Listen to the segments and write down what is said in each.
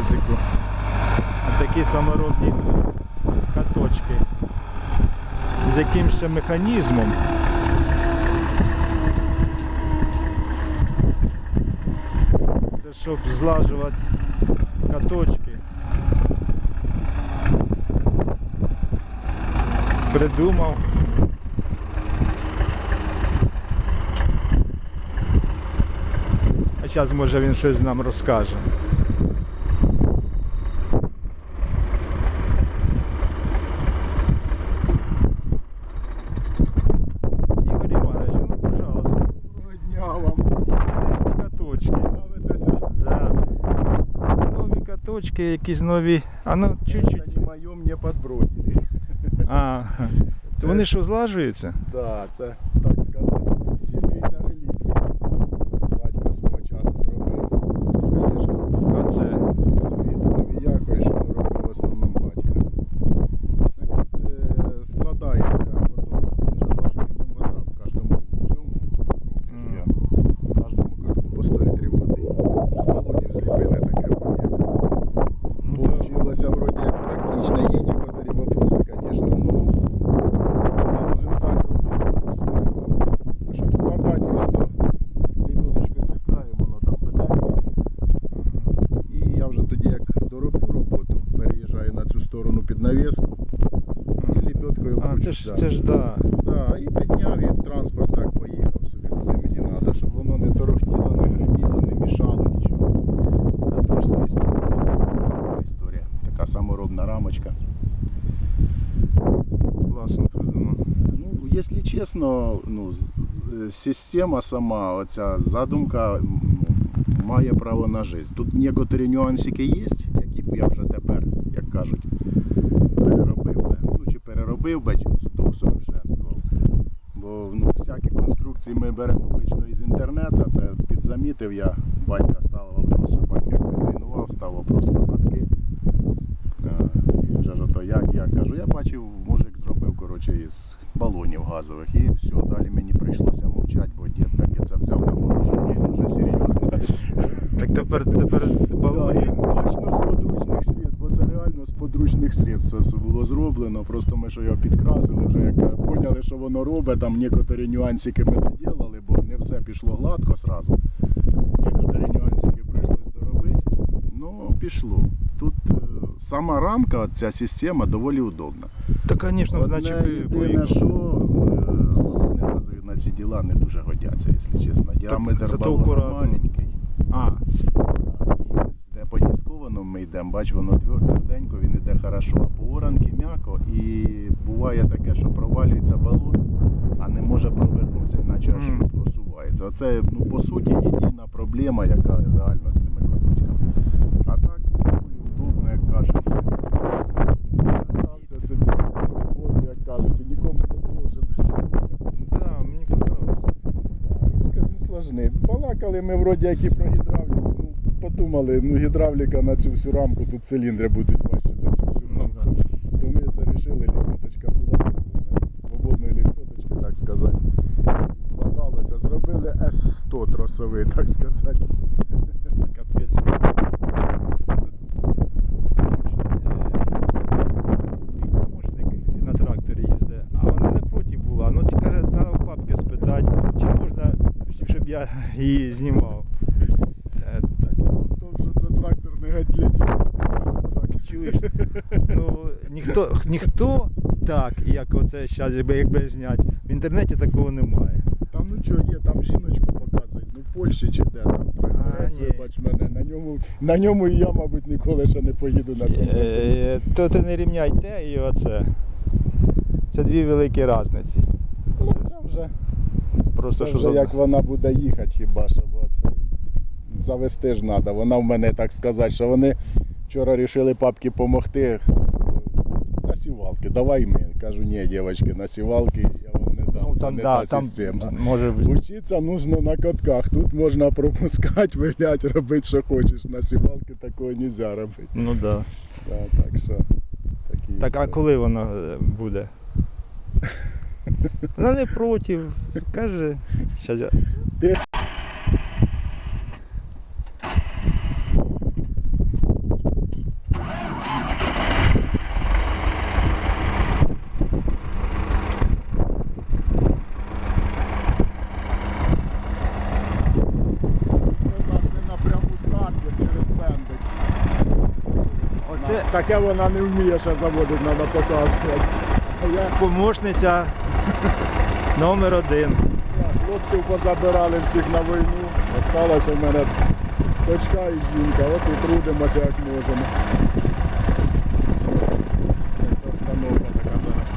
Мезику. А такі саморобні каточки. З яким ще механізмом. Це щоб злажувати каточки. Придумав. А зараз може він щось нам розкаже. Каточки, якісь нові. А ну чуть-чуть. Моё, мне подбросили. А, це вони що злажуються? Да, це, так сказати, сімейна реліквія. Батько свого часу зробив. Звісно, Оце. світові якої, що робив в основному батька. Це е, складається, потім вже важкий днем вода в кожному цьому Мгм. є. В кожному катку по 100 літрів води. З балонів зліпили таке вроді. Ну, Получилося вроде як практично, є некоторі вопроси, конечно, но результат роботи свою робить. Щоб складати просто ліпилочкою цепляємо, воно там педалі. І я вже тоді як дороблю роботу, переїжджаю на цю сторону під навіску і ліпьоткою А, це ж, це ж да. Да, і підняв і в транспорт так поїхав собі, куди мені треба, щоб воно не торохтіло, не гриміло, не мішало нічого. А то скрізь така історія. Така саморобна рамочка. Класно придумав. Ну, якщо чесно, ну, з- е, система сама, оця задумка ну, має право на життя. Тут некоторі нюансики є, які б я вже тепер, як кажуть. Ну, чи переробив би. Бо ну, всякі конструкції ми беремо обично із інтернету, це підзамітив я, батька став вопрос, як зруйнував, став вопрос про катки. Е, вже ж ото як, я кажу, я бачив, мужик зробив коротше, із балонів газових і все, далі мені прийшлося мовчати, бо дід таки це взяв на вооруження і дуже серйозно. Так тепер, тепер балоні. Да, Точно з подручних средств, бо це реально подручних средств все було зроблено. Просто ми що його підкрасили, вже як поняли, що воно робить, там некоторі нюансики ми доділали, бо не все пішло гладко сразу. Некоторі нюансики прийшлось доробити. Ну, пішло. Тут е, сама рамка, ця система доволі удобна. Та, звісно, наче єдине, що е, газові на ці діла не дуже годяться, якщо чесно. Діаметр зато балона маленький. А, І де по дискованому ми йдемо, бач, воно твер- тверденько, він іде хорошо, а по оранки м'яко. І буває таке, що провалюється балон, а не може провернутися, іначе аж Мгм. просувається. Оце, ну, по суті, єдина проблема, яка реально з цими каточками. А так, удобно, як кажуть. Собі роботу, як кажуть, і нікому не должен. да, мені подобається. Я ж кажу, сложний. Балакали ми вроді як і про гідравліку. Ну, подумали, ну гідравліка на цю всю рамку, тут циліндри будуть важчі за цю всю рамку. То ми це вирішили, ліпоточка була Свободної ліпоточки, так сказати. Складалося. Зробили С100 тросовий, так сказати. Капець. Помощник на тракторі їздить, а вона не проти була. Ну, каже, треба у папки спитати, чи можна, щоб я її знімав. Е, Тому що це трактор не геть для дітей, скажімо так. Чуєш? Ну, ніхто, ніхто так, як оце зараз, якби, зняти, в інтернеті такого немає. Там ну що є, там жіночку показують, ну в Польщі чи де там тракторець, ні. вибач мене, на ньому, на ньому і я, мабуть, ніколи ще не поїду на тому. Е, То ти не рівняй те і оце. Це дві великі різниці. Ну, це вже, Просто це що вже за... як вона буде їхати хіба що, бо це завести ж треба. Вона в мене так сказати, що вони вчора вирішили папки допомогти. Сівалки, давай ми. Кажу, ні, дівчатки, на сівалки я вам не дам. Ну, це там, не да, та там система. може бути. Учиться нужно на катках. Тут можна пропускати, вилять, робити, що хочеш. На сівалки такого не можна робити. Ну да. Да, так що, такі Так, а історії. коли воно е, буде? Вона не проти. Каже, щас я. Це Таке вона не вміє ще заводити, треба показувати. Я помощниця номер один. Хлопців позабирали всіх на війну. Осталася у мене дочка і жінка. От і трудимося як можемо. Це обстановка така зараз.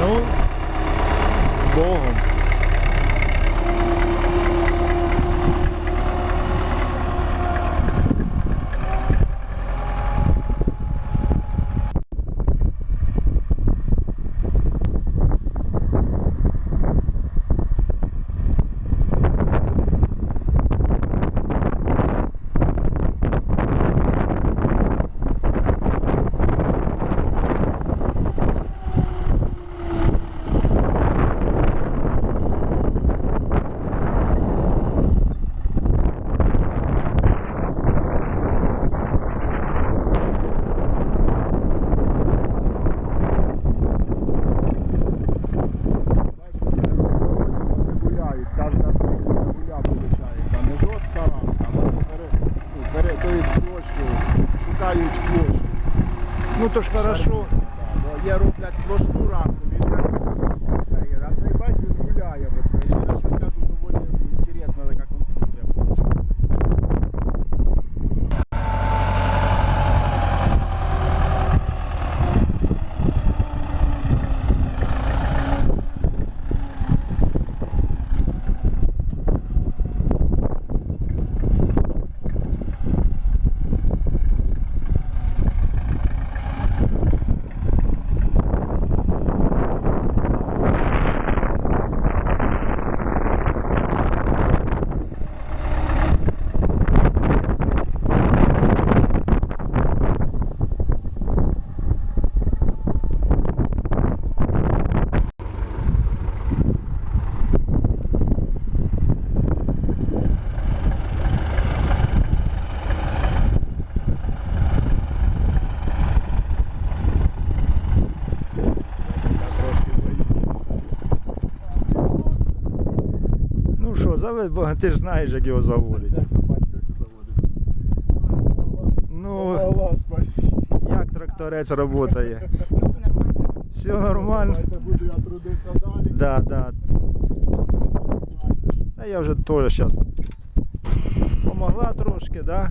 Ну, з Богом. Бачите, вони гуляють, кожна гуля виходить. Не жорстка рамка, а вони пере, ну, пере, то є площу, шукають кошти. Ну то ж хорошо. Да. Є роблять сплошну рамку, він не- а цей бачиш, він гуляє без неї. Ще раз що кажу, доволі інтересна така конструкція вийшла. Трошки боїться. Що, бо ти ж знаєш, як його заводить. Ну, як тракторець працює. Все нормально. Буду я трудитися далі. Да, да. А я вже теж зараз помогла трошки, да?